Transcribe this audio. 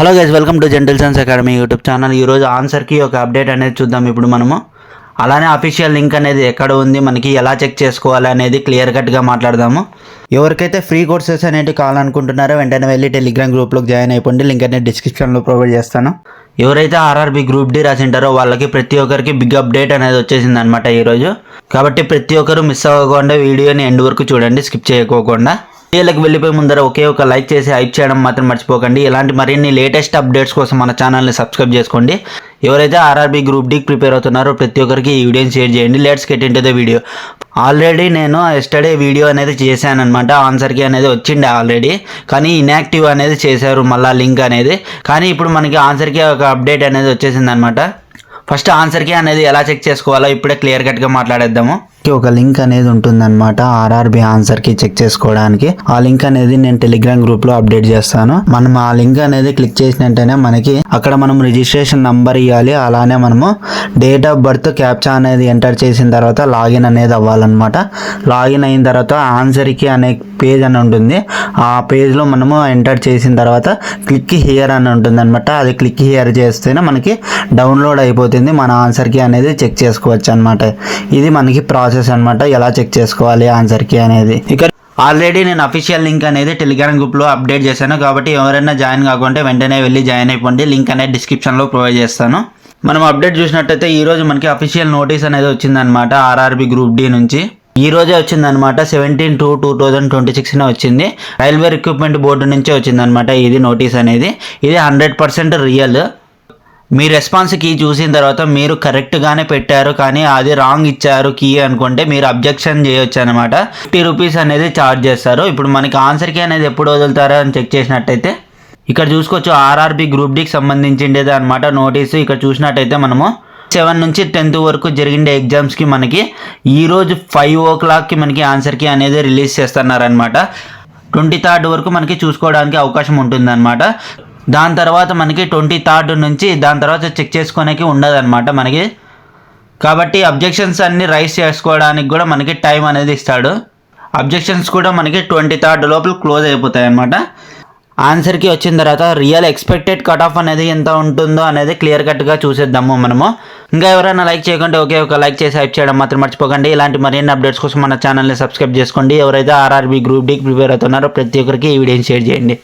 Hello guys welcome to gentle science academy YouTube channel ఈరోజు ఆన్సర్కి ఒక అప్డేట్ అనేది చూద్దాం ఇప్పుడు మనము. అలానే అఫీషియల్ లింక్ అనేది ఎక్కడ ఉంది మనకి ఎలా చెక్ చేసుకోవాలి అనేది క్లియర్ కట్గా మాట్లాడదాము. ఎవరికైతే ఫ్రీ కోర్సెస్ అనేవి కావాలనుకుంటున్నారో వెంటనే వెళ్ళి టెలిగ్రామ్ గ్రూప్లోకి జాయిన్ అయిపోండి. లింక్ అనేది డిస్క్రిప్షన్లో ప్రొవైడ్ చేస్తాను. ఎవరైతే ఆర్ఆర్బి గ్రూప్ డి రాసింటారో వాళ్ళకి ప్రతి ఒక్కరికి బిగ్ అప్డేట్ అనేది వచ్చేసింది అనమాట ఈరోజు కాబట్టి ప్రతి ఒక్కరు మిస్ అవ్వకుండా వీడియోని ఎండ్ వరకు చూడండి స్కిప్ చేయకోకుండా. వీళ్ళకి వెళ్ళిపోయి ముందర ఒకే ఒక లైక్ చేసి హైప్ చేయడం మాత్రం మర్చిపోకండి. ఇలాంటి మరిన్ని లేటెస్ట్ అప్డేట్స్ కోసం మన ఛానల్ని సబ్స్క్రైబ్ చేసుకోండి. ఎవరైతే ఆర్ఆర్బీ గ్రూప్ డీకి ప్రిపేర్ అవుతున్నారో ప్రతి ఒక్కరికి ఈ వీడియోని షేర్ చేయండి. Let's get in the video already నేను ఎస్టర్డే వీడియో అనేది చేశాను అనమాట ఆన్సర్కి అనేది వచ్చిండే ఆల్రెడీ కానీ ఇన్యాక్టివ్ అనేది చేశారు మళ్ళీ లింక్ అనేది. కానీ ఇప్పుడు మనకి ఆన్సర్కి ఒక అప్డేట్ అనేది వచ్చేసింది అనమాట ఫస్ట్ ఆన్సర్కి అనేది ఎలా చెక్ చేసుకోవాలో ఇప్పుడే క్లియర్ కట్గా మాట్లాడేద్దాము. కి ఒక లింక్ అనేది ఉంటుందన్నమాట. ఆర్ఆర్బి ఆన్సర్కి చెక్ చేసుకోవడానికి. ఆ లింక్ అనేది నేను టెలిగ్రామ్ గ్రూప్లో అప్డేట్ చేస్తాను. మనం ఆ లింక్ అనేది క్లిక్ చేసిన వెంటనే మనకి అక్కడ మనం రిజిస్ట్రేషన్ నంబర్ ఇవ్వాలి అలానే మనము డేట్ ఆఫ్ బర్త్ క్యాప్చా అనేది ఎంటర్ చేసిన తర్వాత లాగిన్ అనేది అవ్వాలన్నమాట. లాగిన్ అయిన తర్వాత ఆన్సర్కి అనే పేజ్ అని ఉంటుంది. ఆ పేజ్లో మనము ఎంటర్ చేసిన తర్వాత క్లిక్ హియర్ అని ఉంటుంది అనమాట అది క్లిక్ హియర్ చేస్తేనే మనకి డౌన్లోడ్ అయిపోతుంది. మన ఆన్సర్కి అనేది చెక్ చేసుకోవచ్చు అనమాట ఇది మనకి ప్రాసెస్ అనమాట ఎలా చెక్ చేసుకోవాలి ఆన్సర్కి అనేది. ఇక ఆల్రెడీ నేను అఫీషియల్ లింక్ అనేది టెలిగ్రామ్ గ్రూప్లో అప్డేట్ చేశాను. కాబట్టి ఎవరైనా జాయిన్ కాకుంటే వెంటనే వెళ్ళి జాయిన్ అయిపోండి. లింక్ అనేది డిస్క్రిప్షన్లో ప్రొవైడ్ చేస్తాను. మనం అప్డేట్ చూసినట్టయితే ఈ రోజు మనకి అఫీషియల్ నోటీస్ అనేది వచ్చిందనమాట ఆర్ఆర్బి గ్రూప్ డి నుంచి. ఈ రోజే వచ్చిందనమాట seventeen two two thousand twenty సిక్స్న వచ్చింది. రైల్వే రిక్రూట్మెంట్ బోర్డు నుంచే వచ్చిందనమాట ఇది నోటీస్ అనేది. ఇది హండ్రెడ్ పర్సెంట్ రియల్ మీ రెస్పాన్స్ కీ చూసిన తర్వాత మీరు కరెక్ట్గానే పెట్టారు కానీ అది రాంగ్ ఇచ్చారు కీ అనుకుంటే మీరు అబ్జెక్షన్ చేయొచ్చు అనమాట ఫిఫ్టీ రూపీస్ అనేది ఛార్జ్ చేస్తారు. ఇప్పుడు మనకి ఆన్సర్ కీ అనేది ఎప్పుడు వదులుతారో అని చెక్ చేసినట్టయితే ఇక్కడ చూసుకోవచ్చు ఆర్ఆర్బి గ్రూప్ డికి సంబంధించిండేది అనమాట నోటీసు ఇక్కడ చూసినట్టయితే మనము సెవెన్ నుంచి టెన్త్ వరకు జరిగిండే ఎగ్జామ్స్కి మనకి ఈరోజు ఫైవ్ ఓ క్లాక్కి మనకి ఆన్సర్కి అనేది రిలీజ్ చేస్తున్నారనమాట ట్వంటీ థర్డ్ వరకు మనకి చూసుకోవడానికి అవకాశం ఉంటుందన్నమాట. దాని తర్వాత మనకి ట్వంటీ థర్డ్ నుంచి దాని తర్వాత చెక్ చేసుకోనికి ఉండదన్నమాట మనకి. కాబట్టి అబ్జెక్షన్స్ అన్ని రైస్ చేసుకోవడానికి కూడా మనకి టైం అనేది ఇస్తాడు. అబ్జెక్షన్స్ కూడా మనకి ట్వంటీ థర్డ్ లోపల క్లోజ్ అయిపోతాయి అన్నమాట ఆన్సర్కి వచ్చిన తర్వాత రియల్ ఎక్స్పెక్టెడ్ కట్ ఆఫ్ అనేది ఎంత ఉంటుందో అనేది క్లియర్ కట్గా చూసేద్దాము మనము. ఇంకా ఎవరైనా లైక్ చేయకుండా ఒకే ఒక లైక్ చేసి హైప్ చేయడం మాత్రం మర్చిపోకండి. ఇలాంటి మరిన్ని అప్డేట్స్ కోసం మన ఛానల్ని సబ్స్క్రైబ్ చేసుకోండి. ఎవరైతే ఆర్ఆర్బీ గ్రూప్ డీకి ప్రిపేర్ అవుతున్నారో ప్రతి ఒక్కరికి ఈ వీడియోని షేర్ చేయండి.